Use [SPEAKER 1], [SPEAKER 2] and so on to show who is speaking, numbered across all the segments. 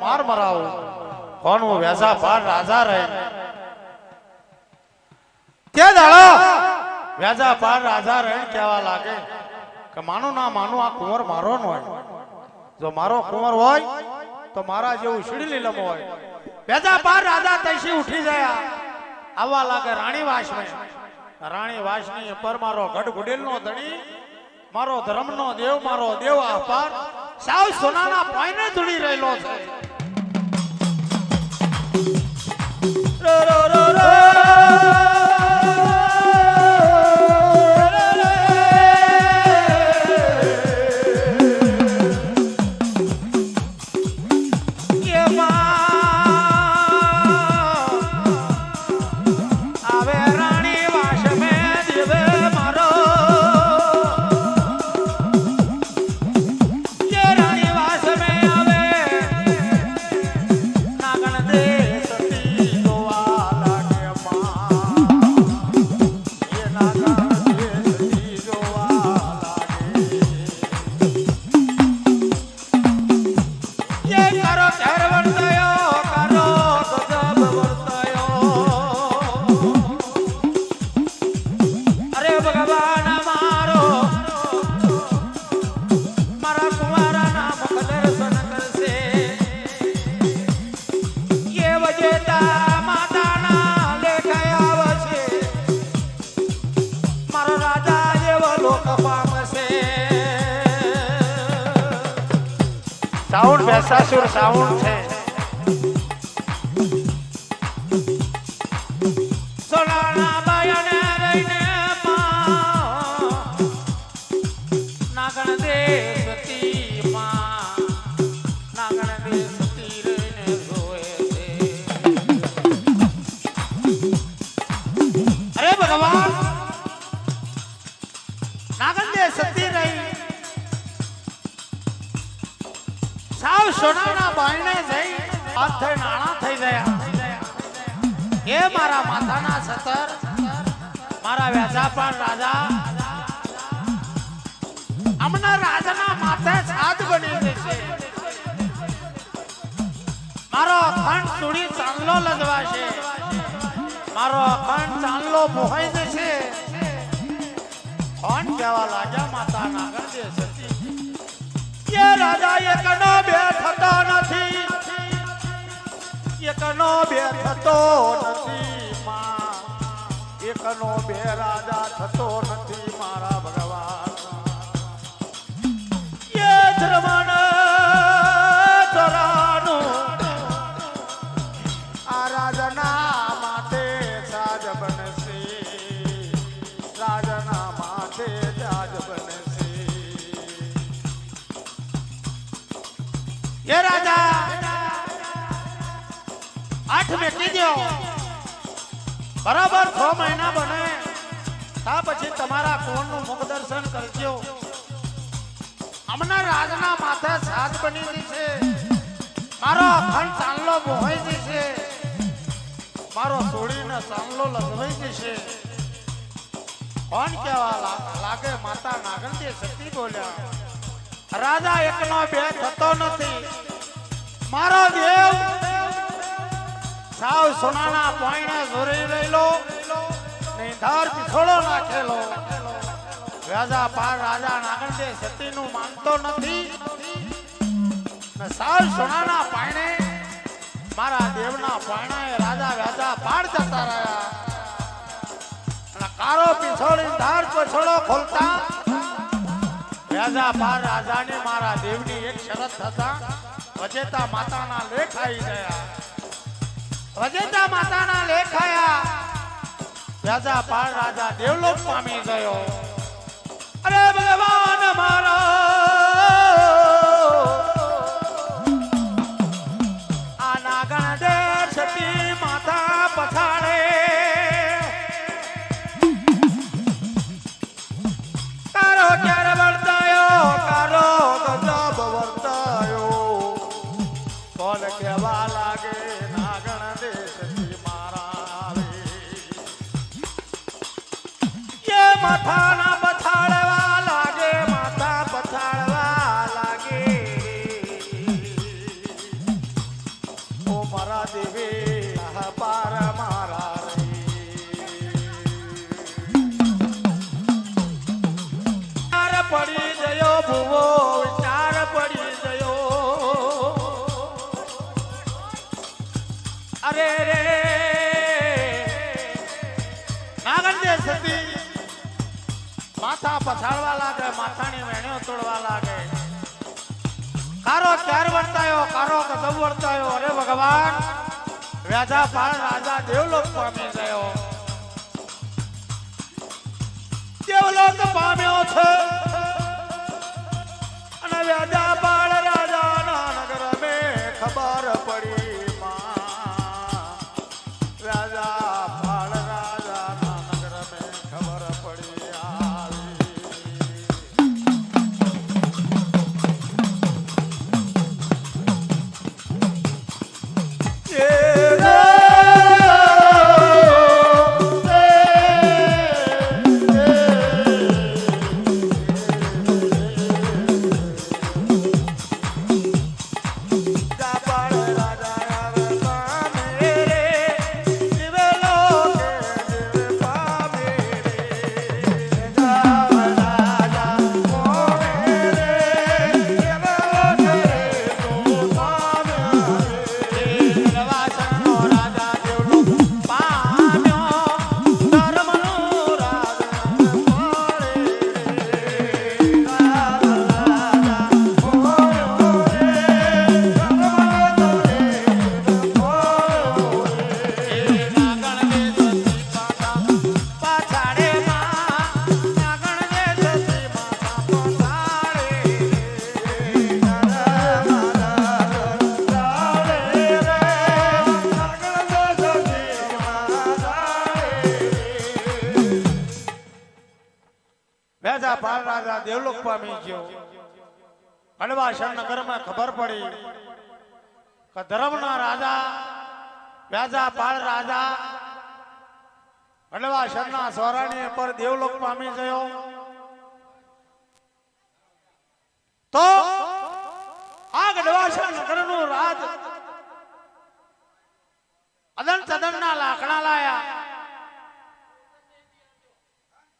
[SPEAKER 1] માર મરાવો. કોણ વેસા પાર રાજા રહે? કે દાડો? વેસા પાર રાજા રહે કેવા લાગે કે માનું ના માનું આ કુંવર મારો ન હોય. જો મારો કુંવર હોય તો મારા જેવું શીડી લીલમ હોય. વેસા પાર રાજા તૈસી ઉઠી ગયા આવવા લાગે રાણી વાસ રાણી વાસની ઉપર મારો ગઢ ગુડેલ નો ધણી મારો ધર્મ નો દેવ મારો દેવ આપાર સાવ સોનાના પાયને ધૂળી રહેલો છે. સાઉન્ડ બેસાસુર સાઉન્ડ છે. મારા અખંડ સુડી ચાંદલો લદવાશે. ચાંદલો મોહાઈ જશે કોણ કહેવા એ રાજા એકનો બે થતો નથી. એકનો નથી. એકનો બે રાજા થતો નથી મારા ભગવાન. ધર્મણ ધરાનું. આરાધના માટે સાજ બનશે. રાજના માથે સાજ બનશે. એ રાજા આઠ મેકી દો બરાબર, છ મહિના બને. તા પછી તમારા કોણનું મુખ દર્શન કરજો. હમણાં રાજના માથે સાત બની છે. મારો અખંડ ચાંદલો મોહાઈ જશે મારો સોડીને ચાંદલો લગવાઈ જશે કોણ કેવા લાગે માતા નાગંદી સતી બોલ્યા. રાજા એકનો બે થતો નથી. મારો દેવ સાવ સોનાના પોઈણે ઝોરી રહેલો ને ધાર પીછોડો નાખેલો. રાજા પાર રાજા નાગંડે સતીનું માનતો નથી. ને સાવ સોનાના પાણે મારા દેવના પાયણાએ રાજા રાજા પાડ જતા રહ્યા. કારો પીછોડી ધાર પછોડો ખોલતા રાજા પાર રાજાને મારા દેવની એક શરત થતા વજેતા માતાના લેખ આવી ગયા. વજેતા માતાના લેખાયા. રાજા પાળ રાજા દેવલોક પામી ગયો. અરે ભગવાન મારો વર્તાયો કારો કદમ વર્તાયો અરે ભગવાન વ્યાજા પાર રાજા, દેવલોક પામી ગયો. દેવલોક પામ્યો છે. અને વ્યાજા પાળ વેજા પાલ રાજા દેવલોક પામી ગયો. કડવાસર નગરમાં ખબર પડી કે ધર્મના રાજા, વ્યાજા પાળ રાજા કડવાસરના સ્વરાણી પર દેવલોક પામી ગયો. તો આ ગઢવાસર નગરનું રાજ અદન ના લાકડા લાયા,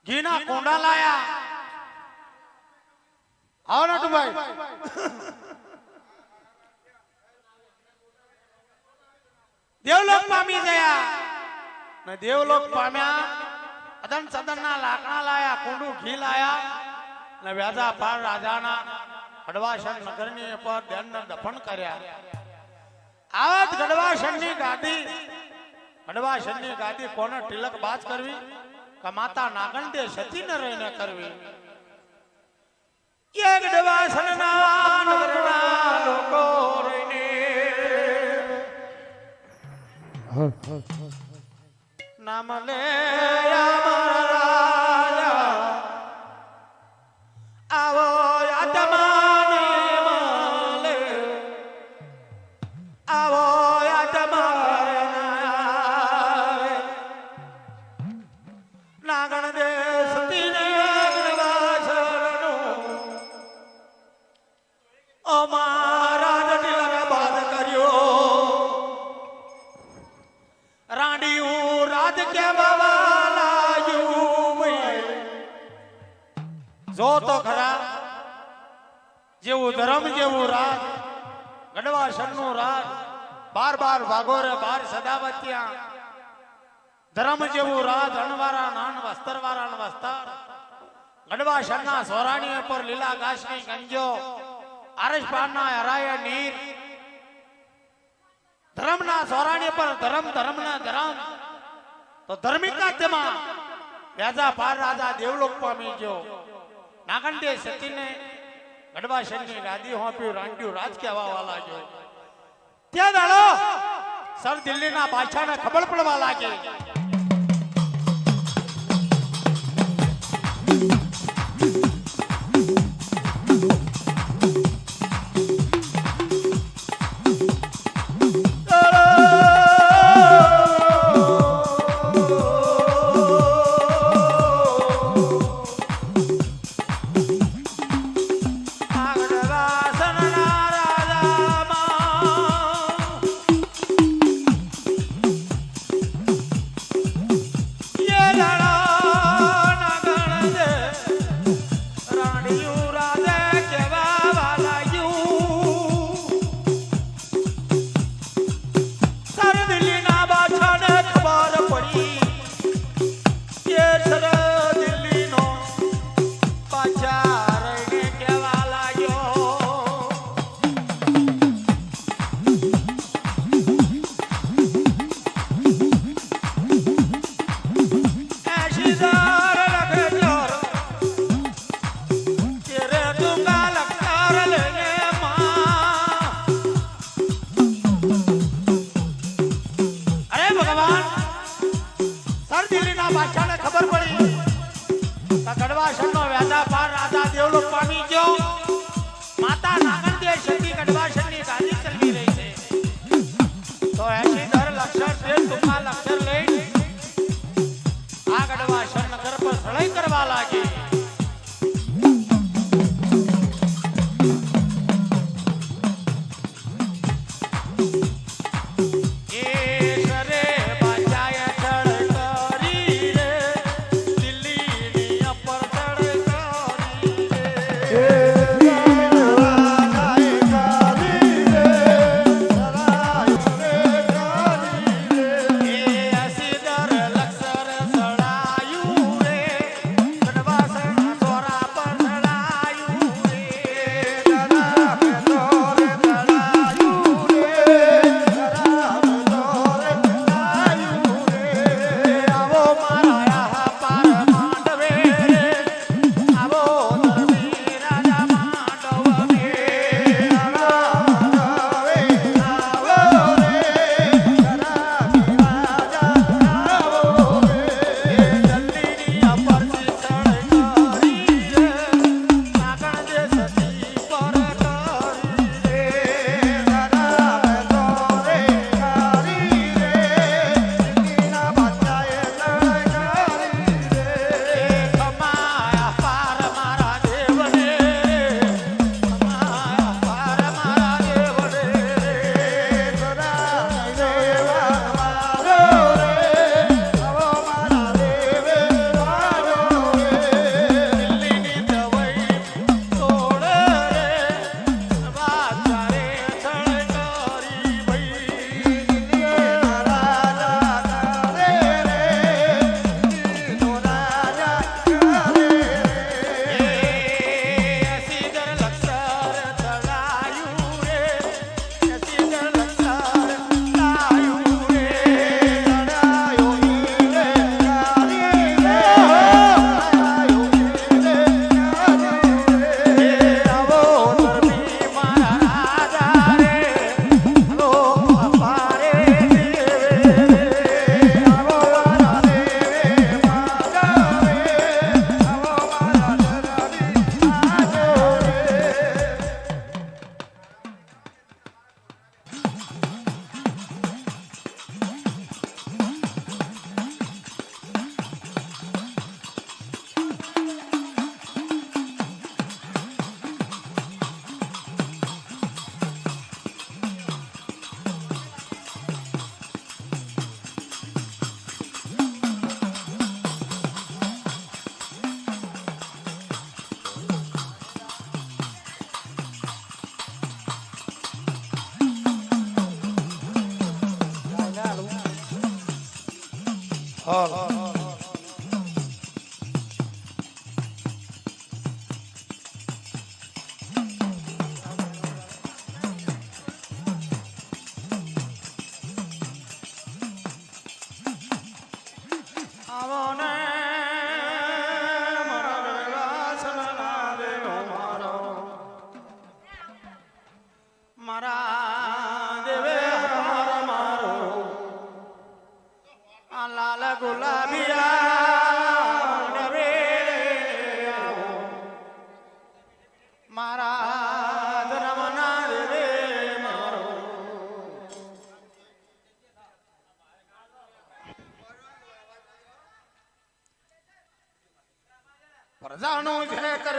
[SPEAKER 1] ઘીના કોંડા લાયા આવો નટુભાઈ દેવલોક પામી ગયા. ને દેવલોક પામ્યા. અદન સદનના લાકડા લાયા કુંડું ઘી લાયા. ને વ્યાજા પાર રાજાના ગઢવાસન નગરની પર ધ્યાનને દફન કર્યા. આવા જ ગઢવાસનની ગાદી ગઢવાસનની ગાદી કોને તિલક બાજ કરવી? કે માતા નાગંડે સતી ન રહીને કરવી? એક ગઢવાસનના નગરના લોકો રહીને. નામ લે રાજા સદાવત્યા ધર્મ જેવું રાજ, અણવારા નાન વસ્તરવારા ન ગડવા શરના સોરાણી પર લીલા ઘાસની ગંજો. આરસ પારના હરાય નીર. ધર્મના સોરાણી પર ધર્મ, ધર્મના ધર્મ. તો ધર્મિકા તેમાં વ્યાજા પાર રાજા દેવલોક પામી ગયો. નાગંડે સતીને ગઢવાસનની ગાદી હોંપ્યું રાંડ્યું રાજ કહેવા લાગ્યો ત્યાં દાડો સર દિલ્હીના બાદશાહને ખબર પડવા લાગી.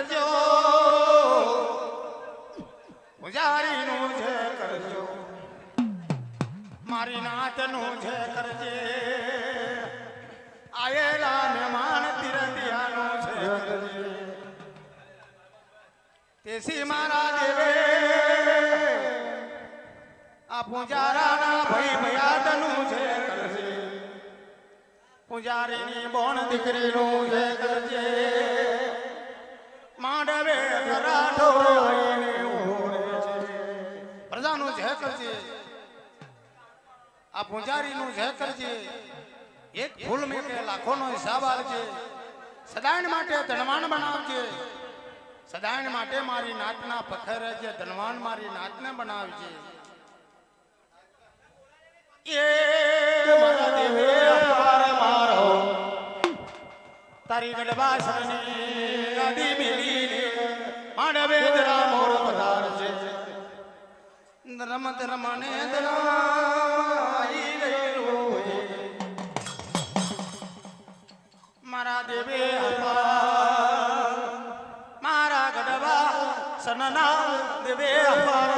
[SPEAKER 1] કરજો. પૂજારીનું છે કરજો. મારી નાથનું છે કરજે. આયેલા મહેમાન તિરંદિયાનું છે કરજે. તેસી મારા દેવે આ પૂજારાના ભાઈ ભયાતનું છે કરજે. પૂજારીની બોણ દીકરીનું છે કરજે. આ પૂંજારીનું જય કરજે. એક ભૂલ મેં લાખોનો હિસાબ આવજે સદાયણ માટે ધનવાન બનાવજે. સદાયણ માટે મારી નાતના પથ્થર જે ધનવાન મારી નાતને બનાવજે. એ તારી ગઢવાસની ગાડી મેલીને માંડવે જરા મોર પધારજે રમત રમણે દરાઈ ગયેલો. મારા દેવે મારા ગઢવા સનના દેવે અપાર